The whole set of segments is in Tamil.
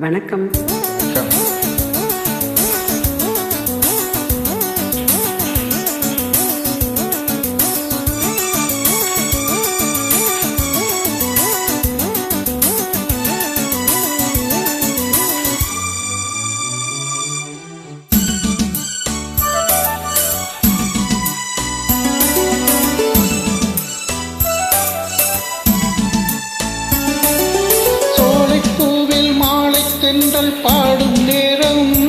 வணக்கம். தென்றல் பாடும் நேரம்.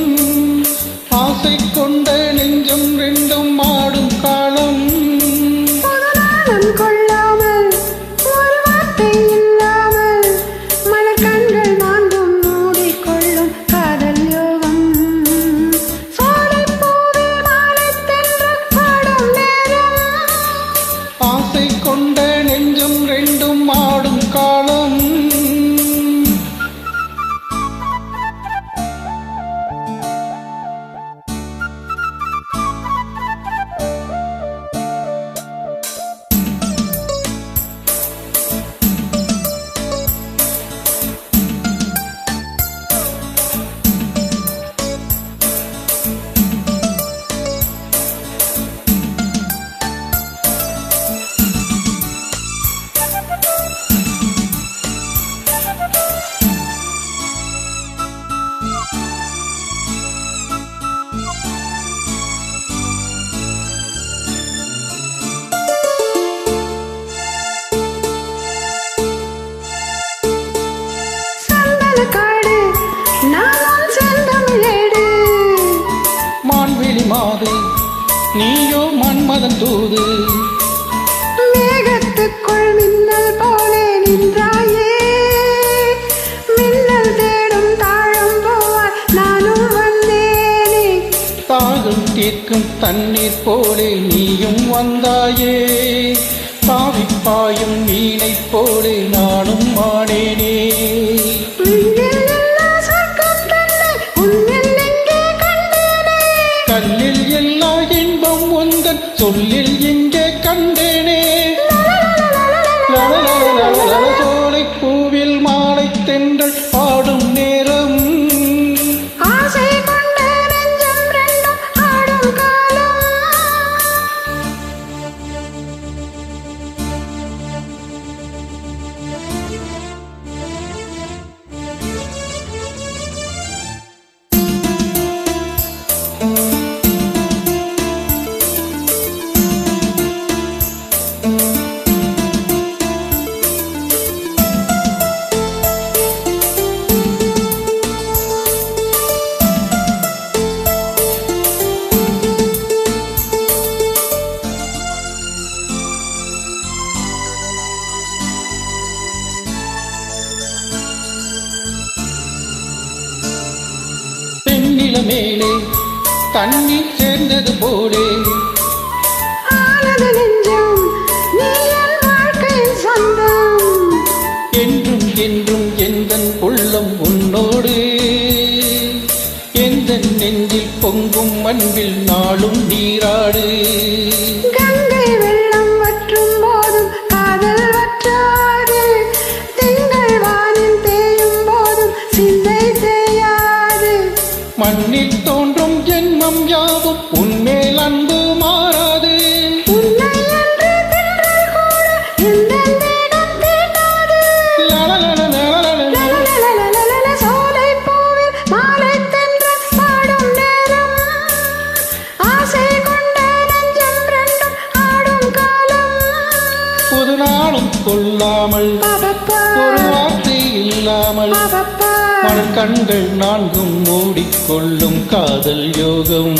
நீயோ மன்மதன் தூது. மேகத்துக்குள் மின்னல் போலே நின்றாயே. மின்னல் தேடும் தாழம் போவாய் நானும் வந்தேனே. தாகம் தீர்க்கும் தண்ணீர் போலே நீயும் வந்தாயே. தாவிப்பாயும் மீனைப் போலே நானும் ஆனேனே. Torre மேலே தண்ணீர் சேர்ந்தது போலே. என்றும் என்றும் எந்தன் உள்ளம் உன்னோடு. எந்த நெஞ்சில் பொங்கும் அன்பில் நாளும் நீராடு. மண்ணில் தோன்றும் ஜென்மம் யாவும் உன்மேல் அன்பு மாறாது. கொள்ளாமல் ஒரு வார்த்தை இல்லாமல் மலர் கண்கள் நான்கும் மூடிக்கொள்ளும் காதல் யோகம்.